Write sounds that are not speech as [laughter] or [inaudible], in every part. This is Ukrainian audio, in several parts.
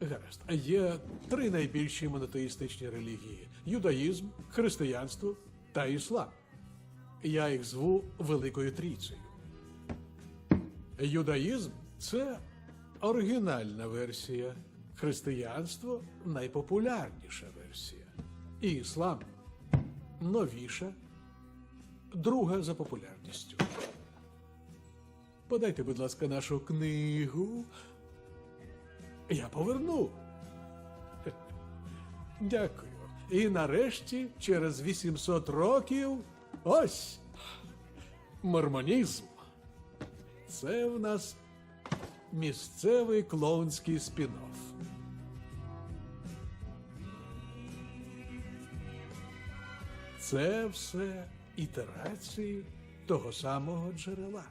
Гаразд. Є три найбільші монотеїстичні релігії: юдаїзм, християнство та іслам. Я їх зву Великою Трійцею. Юдаїзм це оригінальна версія, християнство найпопулярніша версія. І іслам новіша, друга за популярністю. Подайте, будь ласка, нашу книгу. Я поверну. Дякую. І нарешті, через 800 років, ось мормонізм. Це в нас місцевий клоунський спін-офф. Це все ітерації того самого джерела.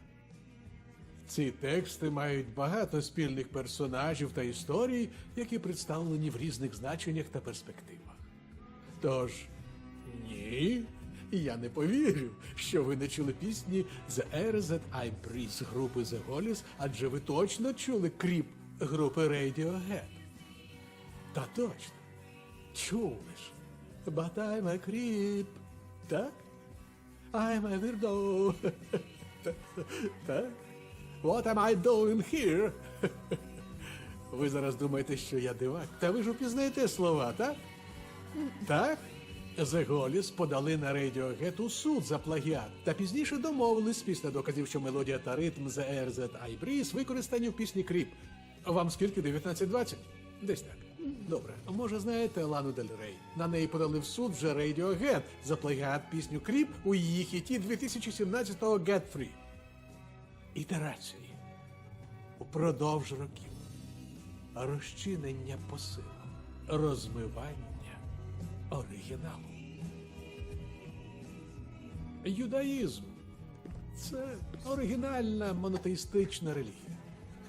Ці тексти мають багато спільних персонажів та історій, які представлені в різних значеннях та перспективах. Тож, ні, я не повірю, що ви не чули пісні The Air That I групи The Hollies, адже ви точно чули кріп групи Radiohead. Та точно. Чули ж. But I'm a creep. Так? I'm a weirdo. [laughs] так? What am I doing here? [laughs] Ви зараз думаєте, що я дивак. Та ви ж упізнаєте слова, так? Так? The Голіс подали на Radiohead у суд за плагіат та пізніше домовились після доказів, що мелодія та ритм The Air That I Breathe використані в пісні Кріп. Вам скільки? 19-20? Десь так. Добре. Може, знаєте Лану Дель Рей? На неї подали в суд вже Radiohead за плагіат пісню Кріп у її хіті 2017-го Get Free. Ітерації. Упродовж років. Розчинення посилу. Розмивання оригіналу. Юдаїзм це оригінальна монотеїстична релігія.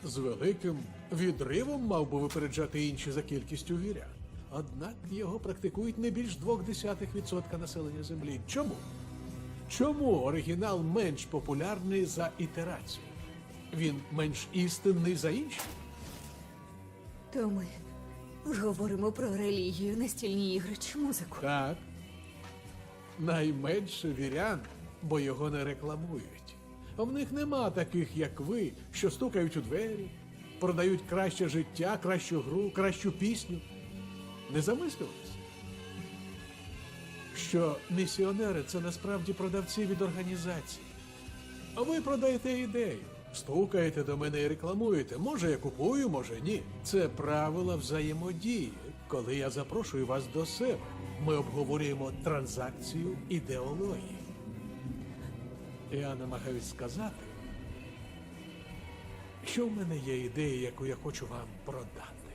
З великим відривом мав би випереджати інші за кількістю вірян. Однак його практикують не більш 0,2% населення землі. Чому? Чому оригінал менш популярний за ітерацію? Він менш істинний за інші? То ми говоримо про релігію, настільні ігри чи музику. Так. Найменше вірян, бо його не рекламують. А в них нема таких, як ви, що стукають у двері, продають краще життя, кращу гру, кращу пісню. Не замислювалися? Що місіонери це насправді продавці від організації. А ви продаєте ідею. Стукаєте до мене і рекламуєте. Може, я купую, може ні. Це правила взаємодії. Коли я запрошую вас до себе, ми обговорюємо транзакцію ідеології. Я намагаюсь сказати, що в мене є ідея, яку я хочу вам продати.